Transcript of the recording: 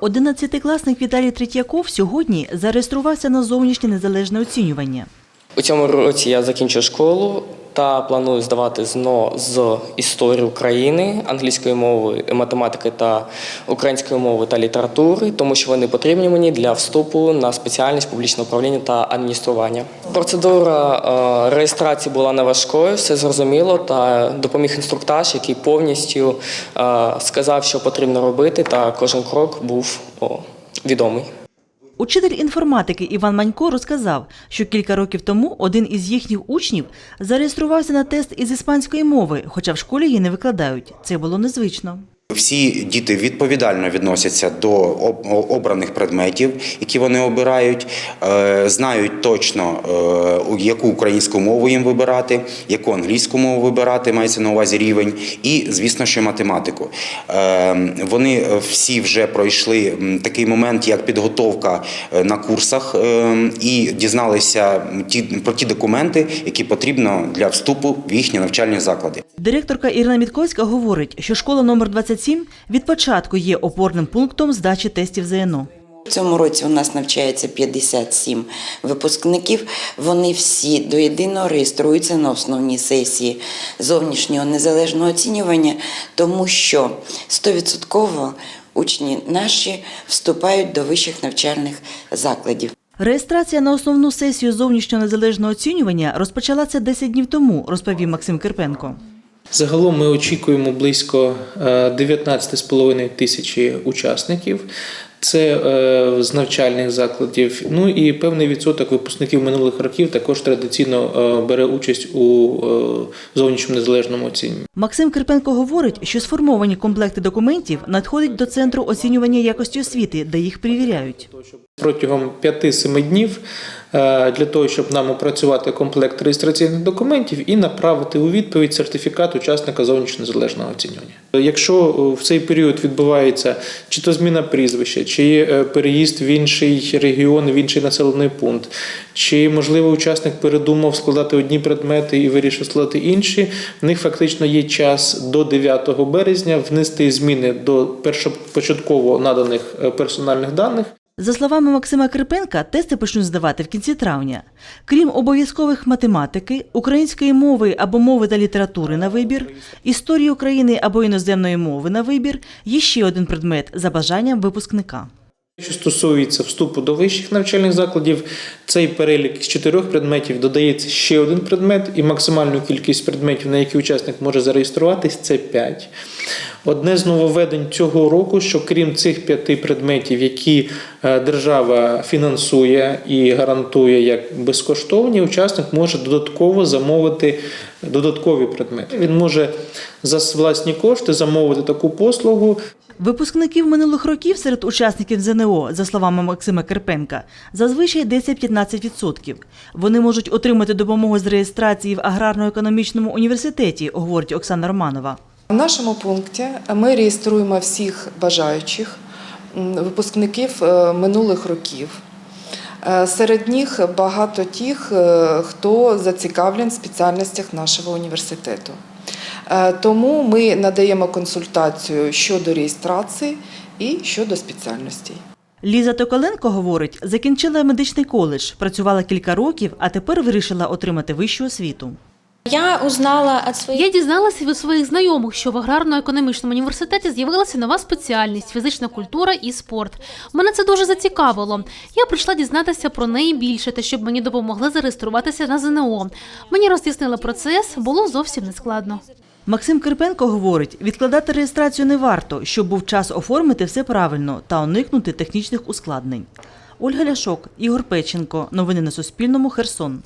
Одинадцятикласник Віталій Третьяков сьогодні зареєструвався на зовнішнє незалежне оцінювання. У цьому році я закінчу школу та планую здавати ЗНО з історії України, англійської мови, математики та української мови та літератури, тому що вони потрібні мені для вступу на спеціальність публічного управління та адміністрування. Процедура е, реєстрації була не важкою, все зрозуміло, та допоміг інструктаж, який повністю е, сказав, що потрібно робити, та кожен крок був відомий. Учитель інформатики Іван Манько розказав, що кілька років тому один із їхніх учнів зареєструвався на тест із іспанської мови, хоча в школі її не викладають. Це було незвично. Всі діти відповідально відносяться до обраних предметів, які вони обирають, е, знають точно, е, яку українську мову їм вибирати, яку англійську мову вибирати, мається на увазі рівень, і, звісно, ще математику. Е, Вони всі вже пройшли такий момент, як підготовка на курсах, і дізналися про ті документи, які потрібно для вступу в їхні навчальні заклади. Директорка Ірина Мітковська говорить, що школа номер 27 від початку є опорним пунктом здачі тестів ЗНО. В цьому році у нас навчається 57 випускників. Вони всі до єдиного реєструються на основній сесії зовнішнього незалежного оцінювання, тому що 100% учні наші вступають до вищих навчальних закладів. Реєстрація на основну сесію зовнішнього незалежного оцінювання розпочалася 10 днів тому, розповів Максим Кирпенко. Загалом ми очікуємо близько е, 19,5 тисячі учасників. Це е, з навчальних закладів. Ну і певний відсоток випускників минулих років також традиційно е, бере участь у е, зовнішньому незалежному оцінюванні. Максим Кирпенко говорить, що сформовані комплекти документів надходять до центру оцінювання якості освіти, де їх перевіряють. Протягом 5-7 днів е, для того, щоб нам опрацювати комплект реєстраційних документів і направити у відповідь сертифікат учасника зовнішньо незалежного оцінювання. Якщо е, в цей період відбувається чи то зміна прізвища, чи е, переїзд в інший регіон, в інший населений пункт, чи можливо учасник передумав складати одні предмети і вирішив складати інші, в них фактично є час до 9 березня внести зміни до першопочатково наданих персональних даних. За словами Максима Кирпенка, тести почнуть здавати в кінці травня. Крім обов'язкових математики, української мови або мови та літератури на вибір, історії України або іноземної мови на вибір, є ще один предмет за бажанням випускника. Що стосується вступу до вищих навчальних закладів, цей перелік з чотирьох предметів додається ще один предмет, і максимальну кількість предметів, на які учасник може зареєструватись, це 5. Одне з нововведень цього року, що крім цих п'яти предметів, які е, держава фінансує і гарантує як безкоштовні, учасник може додатково замовити додаткові предмети. Він може за власні кошти замовити таку послугу. Випускників минулих років серед учасників ЗНО, за словами Максима Кирпенка, зазвичай 10-15%. Вони можуть отримати допомогу з реєстрації в аграрно-економічному університеті, говорить Оксана Романова. В нашому пункті ми реєструємо всіх бажаючих випускників е, минулих років. Е, Серед них багато тих, е, хто зацікавлен в спеціальностях нашого університету. Тому ми надаємо консультацію щодо реєстрації і щодо спеціальностей. Ліза Токоленко говорить, закінчила медичний коледж, працювала кілька років, а тепер вирішила отримати вищу освіту. Я узнала от своих Я дізналася від своїх знайомих, що в аграрно-економічному університеті з'явилася нова спеціальність фізична культура і спорт. Мене це дуже зацікавило. Я прийшла дізнатися про неї більше та щоб мені допомогли зареєструватися на ЗНО. Мені роз'яснили процес, було зовсім нескладно. Максим Кирпенко говорить, відкладати реєстрацію не варто, щоб був час оформити все правильно та уникнути технічних ускладнень. Ольга Ляшок, Ігор Печенко. Новини на Суспільному. Херсон.